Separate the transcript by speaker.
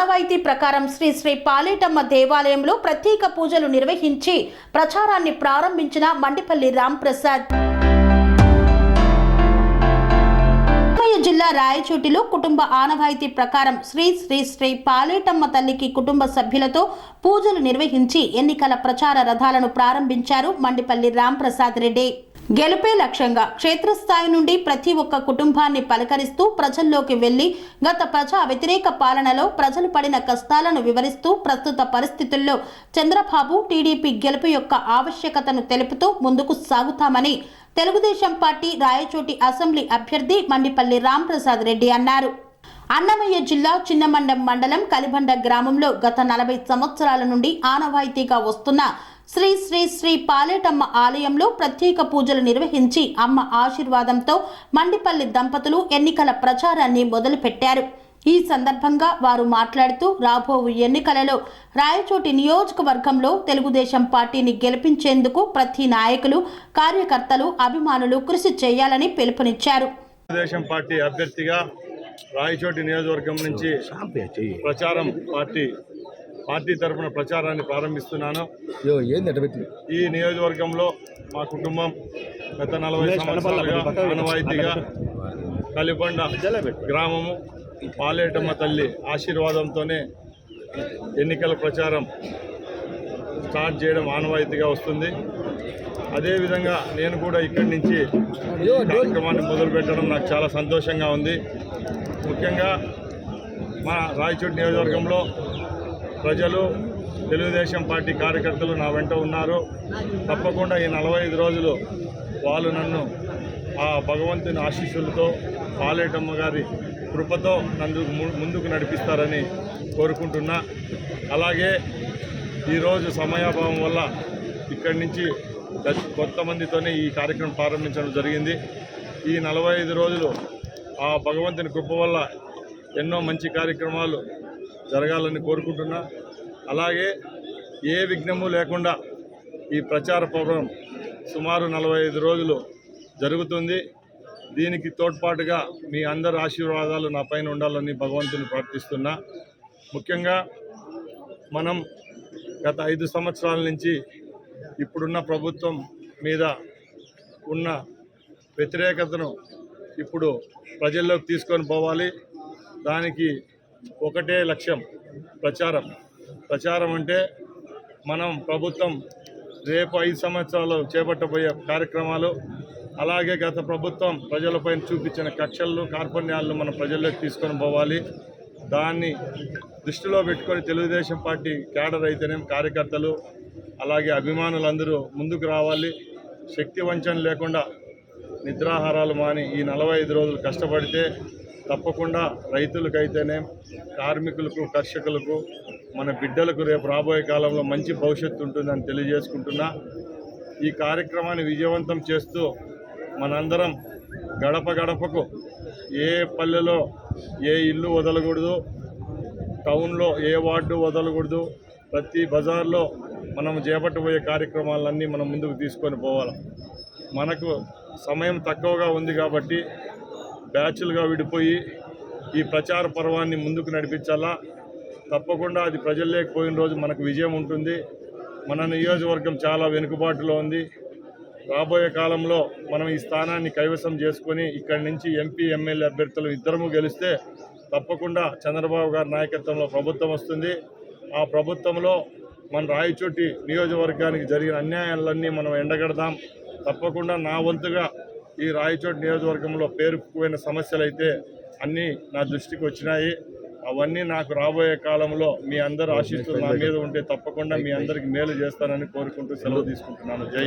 Speaker 1: ఆనవాయితీ ప్రకారం శ్రీ శ్రీ పాలేటమ్మ దేవాలయంలో ప్రత్యేక పూజలు నిర్వహించి ప్రచారాన్ని ప్రారంభించిన మండిపల్లి రాంప్రసాద్. జిల్లా రాయచోటిలో కుటుంబ ఆనవాయితీ ప్రకారం శ్రీ శ్రీ శ్రీ పాలేటమ్మ తల్లికి కుటుంబ సభ్యులతో పూజలు నిర్వహించి ఎన్నికల ప్రచార రథాలను ప్రారంభించారు మండిపల్లి రాంప్రసాద్ రెడ్డి. గెలుపే లక్ష్యంగా క్షేత్రస్థాయి నుండి ప్రతి ఒక్క కుటుంబాన్ని పలకరిస్తూ ప్రజల్లోకి వెళ్ళి గత ప్రజా వ్యతిరేక పాలనలో ప్రజలు పడిన కష్టాలను వివరిస్తూ ప్రస్తుత పరిస్థితుల్లో చంద్రబాబు టీడీపీ గెలుపు యొక్క ఆవశ్యకతను తెలుపుతూ ముందుకు సాగుతామని తెలుగుదేశం పార్టీ రాయచోటి అసెంబ్లీ అభ్యర్థి మండిపల్లి రాంప్రసాద్ రెడ్డి అన్నారు. అన్నమయ్య జిల్లా చిన్నమండం మండలం కలిబండ గ్రామంలో గత నలభై సంవత్సరాల నుండి ఆనవాయితీగా వస్తున్న శ్రీ శ్రీ శ్రీ పాలేటమ్మ ఆలయంలో ప్రత్యేక పూజలు నిర్వహించి అమ్మ ఆశీర్వాదంతో మండిపల్లి దంపతులు ఎన్నికల ప్రచారాన్ని మొదలుపెట్టారు. ఈ సందర్భంగా వారు మాట్లాడుతూ రాబో ఎన్నికలలో రాయచోటి నియోజకవర్గంలో తెలుగుదేశం పార్టీని గెలిపించేందుకు ప్రతి నాయకులు కార్యకర్తలు అభిమానులు కృషి చేయాలని పిలుపునిచ్చారు.
Speaker 2: తెలుగుదేశం పార్టీ అభ్యర్థిగా రాయచోటి నియోజకవర్గం నుంచి ప్రచారం పార్టీ పార్టీ తరఫున ప్రచారాన్ని ప్రారంభిస్తున్నాను. ఈ నియోజకవర్గంలో మా కుటుంబం గత నలభై సంవత్సరాలుగా ఆనవాయితీగా కలిబండ గ్రామము పాలేటమ్మ తల్లి ఆశీర్వాదంతోనే ఎన్నికల ప్రచారం స్టార్ట్ చేయడం ఆనవాయితీగా వస్తుంది. అదేవిధంగా నేను కూడా ఇక్కడి నుంచి ఈ కార్యక్రమాన్ని మొదలు పెట్టడం నాకు చాలా సంతోషంగా ఉంది. ముఖ్యంగా మా రాయచోటి నియోజకవర్గంలో ప్రజలు తెలుగుదేశం పార్టీ కార్యకర్తలు నా వెంట ఉన్నారు. తప్పకుండా ఈ నలభై ఐదు రోజులు వాళ్ళు నన్ను ఆ భగవంతుని ఆశీస్సులతో పాలేటమ్మ గారి కృపతో నన్ను ము- ముందుకు నడిపిస్తారని కోరుకుంటున్నా. అలాగే ఈరోజు సమయాభావం వల్ల ఇక్కడి నుంచి కొంతమందితోనే ఈ కార్యక్రమం ప్రారంభించడం జరిగింది. ఈ నలభై ఐదు రోజులు ఆ భగవంతుని కృప వల్ల ఎన్నో మంచి కార్యక్రమాలు జరగాలని కోరుకుంటున్నా. అలాగే ఏ విఘ్నము లేకుండా ఈ ప్రచార పర్వం సుమారు నలభై ఐదు రోజులు జరుగుతుంది. దీనికి తోడ్పాటుగా మీ అందరి ఆశీర్వాదాలు నా పైన ఉండాలని భగవంతుని ప్రార్థిస్తున్నా. ముఖ్యంగా మనం గత ఐదు సంవత్సరాల నుంచి ఇప్పుడున్న ప్రభుత్వం మీద ఉన్న వ్యతిరేకతను ఇప్పుడు ప్రజల్లోకి తీసుకొని పోవాలి. దానికి ఒకటే లక్ష్యం ప్రచారం. ప్రచారం అంటే మనం ప్రభుత్వం రేపు ఐదు సంవత్సరాలు చేపట్టబోయే కార్యక్రమాలు అలాగే గత ప్రభుత్వం ప్రజలపై చూపించిన కక్షలు కార్పణ్యాలను మనం ప్రజల్లోకి తీసుకొని పోవాలి. దాన్ని దృష్టిలో పెట్టుకొని తెలుగుదేశం పార్టీ క్యాడర్ అయితేనేం కార్యకర్తలు అలాగే అభిమానులందరూ ముందుకు రావాలి. శక్తి వంచన లేకుండా నిద్రాహారాలు మాని ఈ నలభై ఐదు రోజులు కష్టపడితే తప్పకుండా రైతులకైతేనే కార్మికులకు కర్షకులకు మన బిడ్డలకు రేపు రాబోయే కాలంలో మంచి భవిష్యత్తు ఉంటుందని తెలియజేసుకుంటున్నా. ఈ కార్యక్రమాన్ని విజయవంతం చేస్తూ మనందరం గడప గడపకు ఏ పల్లెలో ఏ ఇల్లు వదలకూడదు టౌన్లో ఏ వార్డు వదలకూడదు ప్రతి బజార్లో మనం చేపట్టబోయే కార్యక్రమాలన్నీ మనం ముందుకు తీసుకొని పోవాలి. మనకు సమయం తక్కువగా ఉంది కాబట్టి బ్యాచ్లుగా విడిపోయి ఈ ప్రచార పర్వాన్ని ముందుకు నడిపించాలా? తప్పకుండా అది ప్రజల్లోకి పోయిన రోజు మనకు విజయం ఉంటుంది. మన నియోజకవర్గం చాలా వెనుకబాటులో ఉంది. రాబోయే కాలంలో మనం ఈ స్థానాన్ని కైవసం చేసుకొని ఇక్కడి నుంచి ఎంపీ ఎమ్మెల్యే అభ్యర్థులు ఇద్దరము గెలిస్తే తప్పకుండా చంద్రబాబు గారి నాయకత్వంలో ప్రభుత్వం వస్తుంది. ఆ ప్రభుత్వంలో మన రాయచోటి నియోజకవర్గానికి జరిగిన అన్యాయాలన్నీ మనం ఎండగడదాం. తప్పకుండా నా వంతుగా ఈ రాయచోటి నియోజకవర్గంలో పేరుకుపోయిన సమస్యలు అయితే అన్నీ నా దృష్టికి వచ్చినాయి. అవన్నీ నాకు రాబోయే కాలంలో మీ అందరు ఆశీస్సులు నా మీద ఉంటే తప్పకుండా మీ అందరికి మేలు చేస్తానని కోరుకుంటూ సెలవు తీసుకుంటున్నాను. జై